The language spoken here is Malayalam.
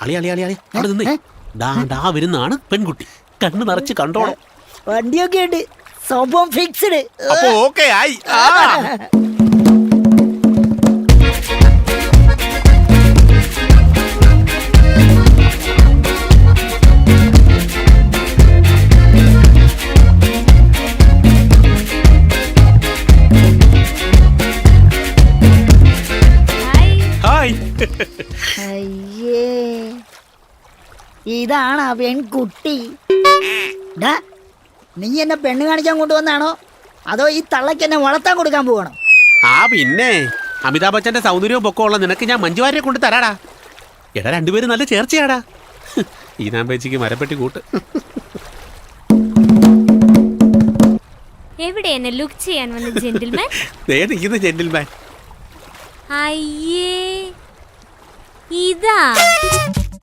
അളി അളി അളി അളി അവിടെ നിന്നേ ഡാ ഡാ വരുന്നതാണ് പെൺകുട്ടി. കണ്ണ് നിറച്ച് കണ്ടോണം വണ്ടിയൊക്കെ ഉണ്ട്. സംഭവം ഫിക്സ്ഡ് അപ്പൊ ഓക്കെ ആയി. ആ. അയ്യേ. ഇതാണ് ആ പെൺകുട്ടി. ഡാ, നീ എന്നെ പെണ്ണ് കാണിക്കാൻ കൊണ്ടുവന്നാണോ? അതോ ഈ തള്ളയ്ക്ക് എന്നെ വളർത്താൻ കൊടുക്കാൻ പോകണം ആ പിന്നെ. അമിതാഭ് ബച്ചന്റെ സൗന്ദര്യവും പൊക്കമുള്ള നിനക്ക് ഞാൻ മഞ്ജുവാരിയെ കൊണ്ട് തരാടാ. എടാ രണ്ടുപേരും നല്ല ചേർച്ചയാടാ. ഈ നാമ്പേച്ചിക്ക് മരപ്പെട്ടി കൂട്ട്. എവിടെ എന്നെ ലുക്ക് ചെയ്യാൻ വന്ന ജെന്റിൽമാൻ ദേ നിൽക്കുന്ന ജെന്റിൽമാൻ അയ്യേ. ida